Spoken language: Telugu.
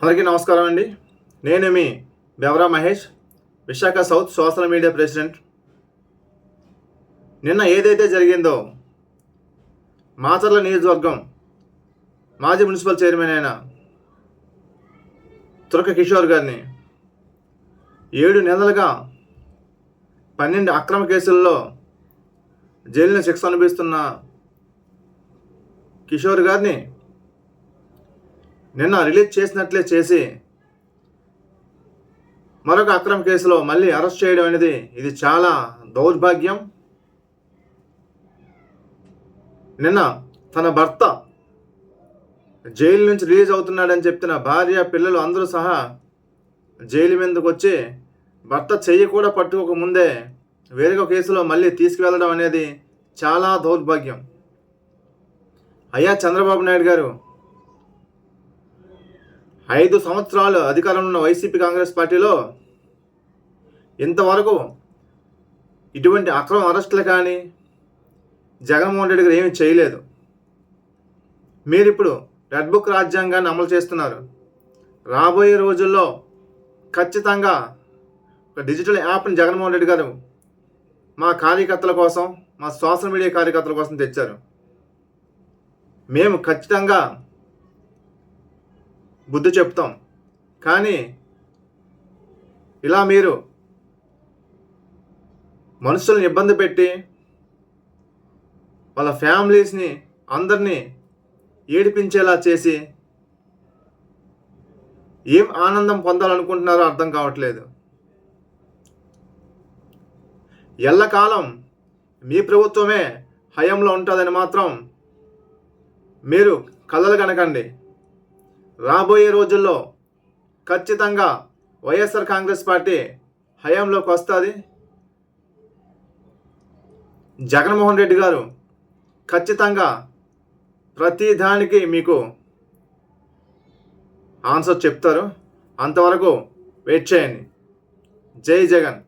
అందరికీ నమస్కారం అండి. నేను మీ Bevara Mahesh Visakha south social media president. నిన్న ఏదైతే జరిగిందో మాచర్ల నియోజకవర్గం మాజీ మున్సిపల్ చైర్మన్ అయిన తురక కిషోర్ గారిని ఏడు నెలలుగా పన్నెండు అక్రమ కేసుల్లో జైలుని శిక్ష అనుభవిస్తున్న కిషోర్ గారిని నిన్న రిలీజ్ చేసినట్లే చేసి మరొక అక్రమ కేసులో మళ్ళీ అరెస్ట్ చేయడం అనేది ఇది చాలా దౌర్భాగ్యం. నిన్న తన భర్త జైలు నుంచి రిలీజ్ అవుతున్నాడని చెప్తున్న భార్య పిల్లలు అందరూ సహా జైలు మీదకి వచ్చి భర్త చెయ్యి కూడా పట్టుకోక ముందే వేరొక కేసులో మళ్ళీ తీసుకువెళ్ళడం అనేది చాలా దౌర్భాగ్యం. అయ్యా చంద్రబాబు నాయుడు గారు ఐదు సంవత్సరాలు అధికారంలో ఉన్న వైసీపీ కాంగ్రెస్ పార్టీలో ఇంతవరకు ఇటువంటి అక్రమ అరెస్టులు కానీ జగన్మోహన్ రెడ్డి గారు ఏమీ చేయలేదు. మీరు ఇప్పుడు రెడ్ బుక్ రాజ్యాంగాన్ని అమలు చేస్తున్నారు. రాబోయే రోజుల్లో ఖచ్చితంగా ఒక డిజిటల్ యాప్ని జగన్మోహన్ రెడ్డి గారు మా కార్యకర్తల కోసం మా సోషల్ మీడియా కార్యకర్తల కోసం తెచ్చారు. మేము ఖచ్చితంగా బుద్ధి చెప్తాం. కానీ ఇలా మీరు మనుషులను ఇబ్బంది పెట్టి వాళ్ళ ఫ్యామిలీస్ని అందరినీ ఏడిపించేలా చేసి ఏం ఆనందం పొందాలనుకుంటున్నారో అర్థం కావట్లేదు. ఎల్లకాలం మీ ప్రభుత్వమే హయంలో ఉంటుందని మాత్రం మీరు కలలు కనకండి. రాబోయే రోజుల్లో ఖచ్చితంగా వైఎస్ఆర్ కాంగ్రెస్ పార్టీ హయాంలోకి వస్తుంది. జగన్మోహన్ రెడ్డి గారు ఖచ్చితంగా ప్రతి దానికి మీకు ఆన్సర్ చెప్తారు. అంతవరకు వెయిట్ చేయండి. జై జగన్.